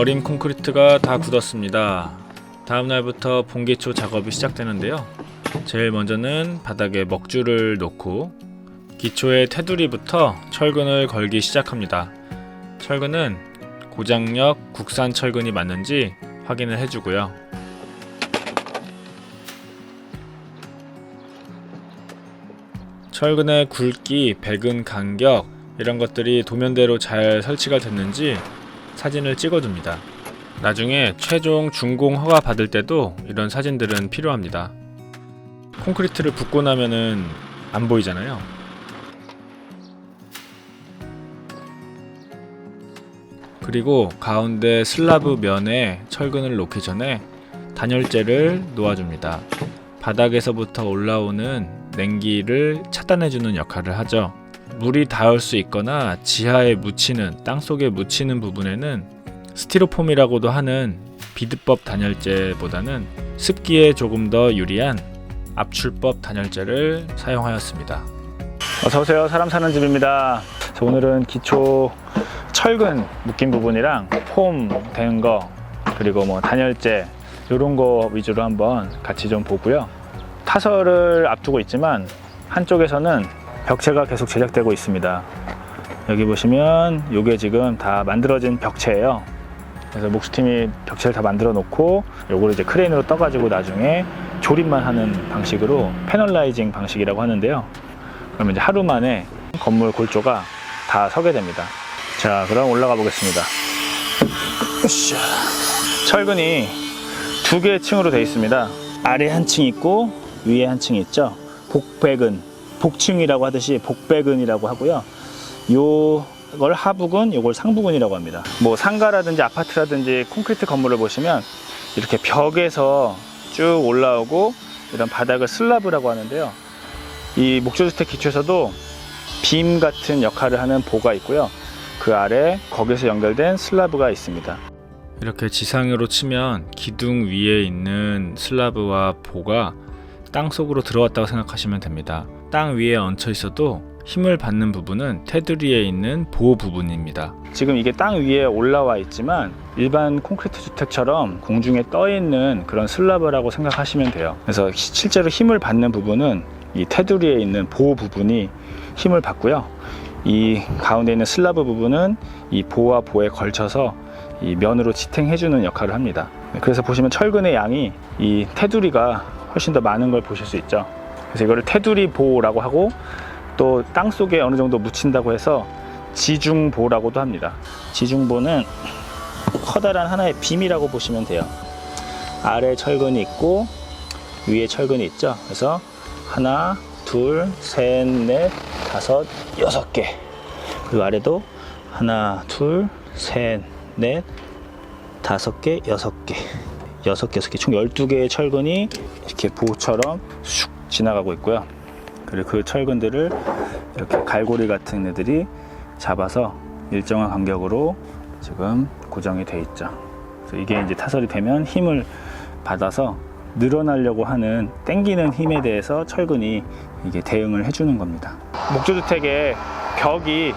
절임 콘크리트가 다 굳었습니다. 다음 날부터 봉기초 작업이 시작되는데요. 제일 먼저는 바닥에 먹줄을 놓고 기초의 테두리부터 철근을 걸기 시작합니다. 철근은 고장력 국산 철근이 맞는지 확인을 해주고요. 철근의 굵기, 배근 간격 이런 것들이 도면대로 잘 설치가 됐는지 사진을 찍어둡니다. 나중에 최종 준공 허가 받을 때도 이런 사진들은 필요합니다. 콘크리트를 붓고 나면은 안 보이잖아요. 그리고 가운데 슬라브 면에 철근을 놓기 전에 단열재를 놓아줍니다. 바닥에서부터 올라오는 냉기를 차단해주는 역할을 하죠. 물이 닿을 수 있거나 지하에 묻히는 땅 속에 묻히는 부분에는 스티로폼이라고도 하는 비드법 단열재보다는 습기에 조금 더 유리한 압출법 단열재를 사용하였습니다. 어서 오세요. 사람 사는 집입니다. 오늘은 기초 철근 묶인 부분이랑 폼 된 거 그리고 뭐 단열재 이런 거 위주로 한번 같이 좀 보고요. 타설을 앞두고 있지만 한쪽에서는 벽체가 계속 제작되고 있습니다. 여기 보시면 이게 지금 다 만들어진 벽체예요. 그래서 목수팀이 벽체를 다 만들어 놓고 요거를 이제 크레인으로 떠가지고 나중에 조립만 하는 방식으로 패널라이징 방식이라고 하는데요. 그러면 이제 하루 만에 건물 골조가 다 서게 됩니다. 자, 그럼 올라가 보겠습니다. 철근이 두 개의 층으로 되어 있습니다. 아래 한 층 있고 위에 한 층 있죠. 복배근, 복층이라고 하듯이 복배근이라고 하고요. 요걸 하부근, 요걸 상부근이라고 합니다. 뭐 상가라든지 아파트라든지 콘크리트 건물을 보시면 이렇게 벽에서 쭉 올라오고 이런 바닥을 슬라브라고 하는데요. 이 목조주택 기초에서도 빔 같은 역할을 하는 보가 있고요. 그 아래 거기서 연결된 슬라브가 있습니다. 이렇게 지상으로 치면 기둥 위에 있는 슬라브와 보가 땅 속으로 들어왔다고 생각하시면 됩니다. 땅 위에 얹혀 있어도 힘을 받는 부분은 테두리에 있는 보 부분입니다. 지금 이게 땅 위에 올라와 있지만 일반 콘크리트 주택처럼 공중에 떠 있는 그런 슬라브라고 생각하시면 돼요. 그래서 시- 실제로 힘을 받는 부분은 이 테두리에 있는 보 부분이 힘을 받고요. 이 가운데 있는 슬라브 부분은 이 보와 보에 걸쳐서 이 면으로 지탱해주는 역할을 합니다. 그래서 보시면 철근의 양이 이 테두리가 훨씬 더 많은 걸 보실 수 있죠. 그래서 이거를 테두리 보라고 하고 또 땅 속에 어느 정도 묻힌다고 해서 지중보라고도 합니다. 지중보는 커다란 하나의 빔이라고 보시면 돼요. 아래 철근이 있고 위에 철근이 있죠. 그래서 하나, 둘, 셋, 넷, 다섯, 여섯 개. 그리고 아래도 하나, 둘, 셋, 넷, 다섯 개, 여섯 개. 여섯 개, 여섯 개. 총 12개의 철근이 이렇게 보처럼 슉 지나가고 있고요. 그리고 그 철근들을 이렇게 갈고리 같은 애들이 잡아서 일정한 간격으로 지금 고정이 돼 있죠. 그래서 이게 이제 타설이 되면 힘을 받아서 늘어나려고 하는 땡기는 힘에 대해서 철근이 이게 대응을 해주는 겁니다. 목조주택의 벽이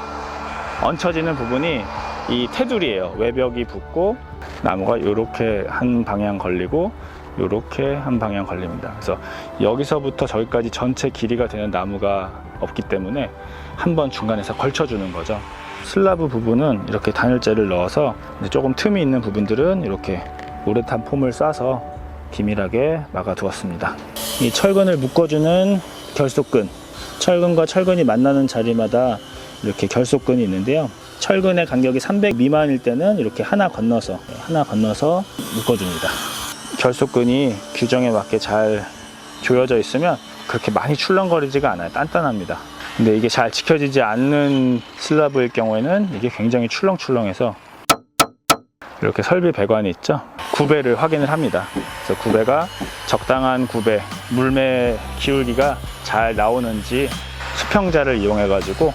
얹혀지는 부분이 이 테두리예요. 외벽이 붙고 나무가 이렇게 한 방향 걸리고 이렇게 한 방향 걸립니다. 그래서 여기서부터 저기까지 전체 길이가 되는 나무가 없기 때문에 한 번 중간에서 걸쳐주는 거죠. 슬라브 부분은 이렇게 단열재를 넣어서 조금 틈이 있는 부분들은 이렇게 우레탄 폼을 쏴서 기밀하게 막아두었습니다. 이 철근을 묶어주는 결속근, 철근과 철근이 만나는 자리마다 이렇게 결속근이 있는데요. 철근의 간격이 300 미만일 때는 이렇게 하나 건너서 하나 건너서 묶어줍니다. 결속근이 규정에 맞게 잘 조여져 있으면 그렇게 많이 출렁거리지가 않아요. 단단합니다. 근데 이게 잘 지켜지지 않는 슬라브일 경우에는 이게 굉장히 출렁출렁해서 이렇게 설비 배관이 있죠. 구배를 확인을 합니다. 그래서 구배가 적당한 구배, 물매 기울기가 잘 나오는지 수평자를 이용해 가지고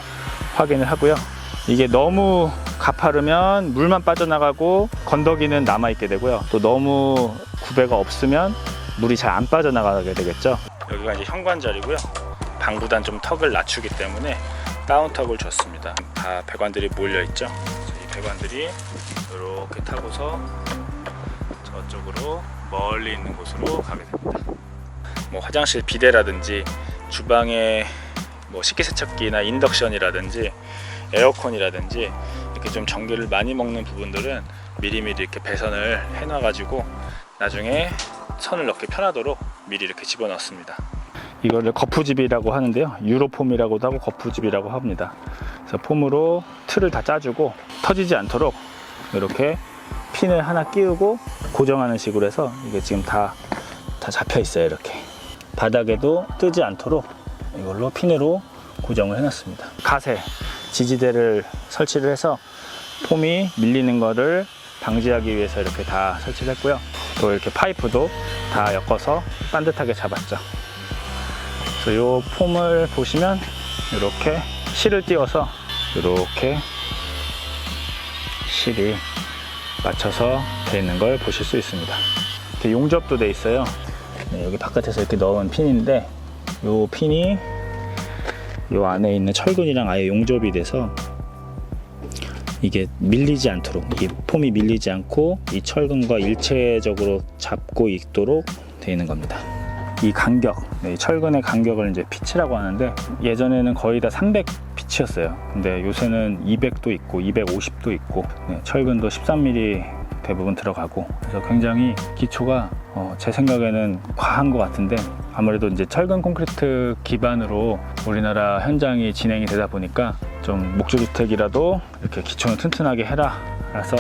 확인을 하고요. 이게 너무 가파르면 물만 빠져나가고 건더기는 남아 있게 되고요. 또 너무 구배가 없으면 물이 잘 안 빠져나가게 되겠죠. 여기가 이제 현관자리고요. 방부단 좀 턱을 낮추기 때문에 다운턱을 줬습니다. 다 배관들이 몰려 있죠. 그래서 이 배관들이 이렇게 타고서 저쪽으로 멀리 있는 곳으로 가게 됩니다. 뭐 화장실 비데라든지 주방에 뭐 식기세척기나 인덕션이라든지 에어컨이라든지 이렇게 좀 전기를 많이 먹는 부분들은 미리미리 이렇게 배선을 해놔가지고 나중에 선을 넣기 편하도록 미리 이렇게 집어넣습니다. 이거를 거푸집이라고 하는데요. 유로폼이라고도 하고 거푸집이라고 합니다. 그래서 폼으로 틀을 다 짜주고 터지지 않도록 이렇게 핀을 하나 끼우고 고정하는 식으로 해서 이게 지금 다, 다 잡혀 있어요. 이렇게 바닥에도 뜨지 않도록 이걸로 핀으로 고정을 해놨습니다. 가세 지지대를 설치를 해서 폼이 밀리는 거를 방지하기 위해서 이렇게 다 설치를 했고요. 또 이렇게 파이프도 다 엮어서 반듯하게 잡았죠. 그래서 이 폼을 보시면 이렇게 실을 띄워서 이렇게 실이 맞춰서 되어 있는 걸 보실 수 있습니다. 이렇게 용접도 돼 있어요. 네, 여기 바깥에서 이렇게 넣은 핀인데 이 핀이 이 안에 있는 철근이랑 아예 용접이 돼서 이게 밀리지 않도록 이 폼이 밀리지 않고 이 철근과 일체적으로 잡고 있도록 되어 있는 겁니다. 이 간격, 네, 이 철근의 간격을 이제 피치라고 하는데 예전에는 거의 다 300 피치였어요. 근데 요새는 200도 있고 250도 있고 네, 철근도 13mm 대부분 들어가고 그래서 굉장히 기초가 어, 제 생각에는 과한 것 같은데 아무래도 이제 철근 콘크리트 기반으로 우리나라 현장이 진행이 되다 보니까 좀 목조주택이라도 이렇게 기초는 튼튼하게 해라 라서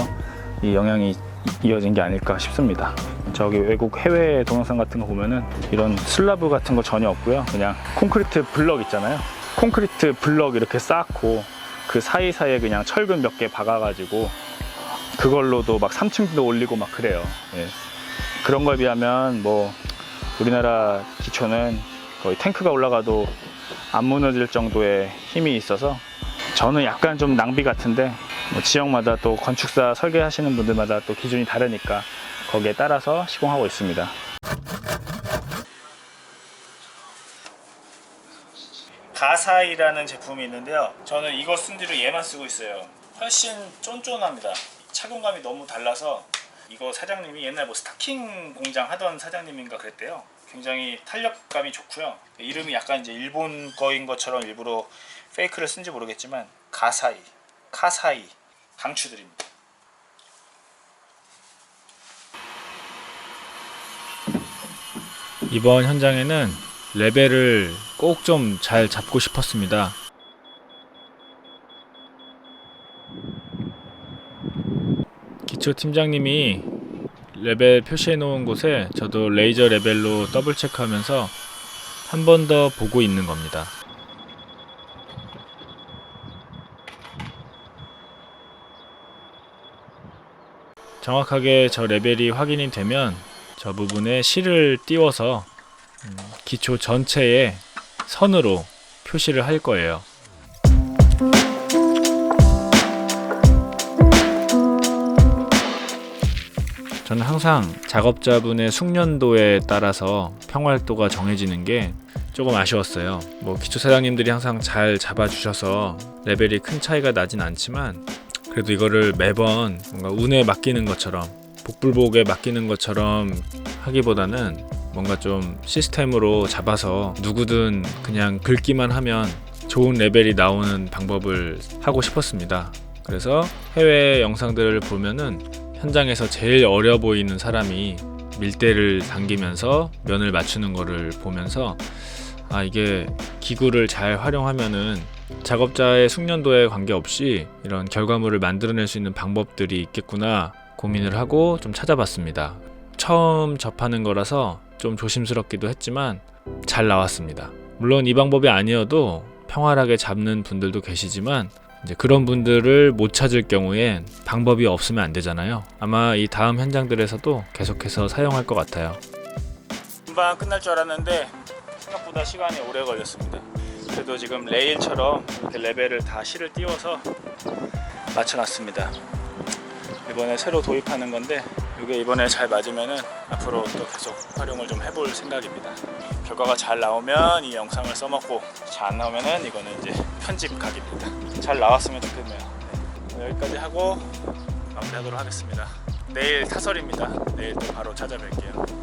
이 영향이 이어진 게 아닐까 싶습니다. 저기 외국 해외 동영상 같은 거 보면은 이런 슬라브 같은 거 전혀 없고요. 그냥 콘크리트 블럭 있잖아요. 콘크리트 블럭 이렇게 쌓고 그 사이사이에 그냥 철근 몇 개 박아가지고 그걸로도 막 3층도 올리고 막 그래요. 예. 그런 거에 비하면 뭐 우리나라 기초는 거의 탱크가 올라가도 안 무너질 정도의 힘이 있어서 저는 약간 좀 낭비 같은데 뭐 지역마다 또 건축사 설계하시는 분들마다 또 기준이 다르니까 거기에 따라서 시공하고 있습니다. 가 사이라는 제품이 있는데요. 저는 이거 쓴 뒤로 얘만 쓰고 있어요. 훨씬 쫀쫀합니다. 착용감이 너무 달라서 이거 사장님이 옛날 뭐 스타킹 공장 하던 사장님인가 그랬대요. 굉장히 탄력감이 좋고요. 이름이 약간 이제 일본 거인 것처럼 일부러 페이크를 쓴지 모르겠지만 가사이, 카사이 강추드립니다. 이번 현장에는 레벨을 꼭 좀 잘 잡고 싶었습니다. 기초 팀장님이 레벨 표시해 놓은 곳에 저도 레이저 레벨로 더블 체크하면서 한 번 더 보고 있는 겁니다. 정확하게 저 레벨이 확인이 되면 저 부분에 실을 띄워서 음, 기초 전체에 선으로 표시를 할 거예요. 저는 항상 작업자분의 숙련도에 따라서 평활도가 정해지는 게 조금 아쉬웠어요. 뭐 기초 사장님들이 항상 잘 잡아주셔서 레벨이 큰 차이가 나진 않지만 그래도 이거를 매번 뭔가 운에 맡기는 것처럼 복불복에 맡기는 것처럼 하기보다는 뭔가 좀 시스템으로 잡아서 누구든 그냥 긁기만 하면 좋은 레벨이 나오는 방법을 하고 싶었습니다. 그래서 해외 영상들을 보면은 현장에서 제일 어려 보이는 사람이 밀대를 당기면서 면을 맞추는 거를 보면서 아 이게 기구를 잘 활용하면은 작업자의 숙련도에 관계없이 이런 결과물을 만들어낼 수 있는 방법들이 있겠구나 고민을 하고 좀 찾아봤습니다. 처음 접하는 거라서 좀 조심스럽기도 했지만 잘 나왔습니다. 물론 이 방법이 아니어도 평활하게 잡는 분들도 계시지만 이제 그런 분들을 못 찾을 경우엔 방법이 없으면 안 되잖아요. 아마 이 다음 현장들에서도 계속해서 사용할 것 같아요. 금방 끝날 줄 알았는데 생각보다 시간이 오래 걸렸습니다. 그래도 지금 레일처럼 레벨을 다 실을 띄워서 맞춰놨습니다. 이번에 새로 도입하는 건데 이게 이번에 잘 맞으면 앞으로 또 계속 활용을 좀 해볼 생각입니다. 결과가 잘 나오면 이 영상을 써먹고 잘 안 나오면 이거는 이제 편집 각입니다. 잘 나왔으면 좋겠네요. 네. 여기까지 하고 마무리하도록 하겠습니다. 내일 타설입니다. 내일 또 바로 찾아뵐게요.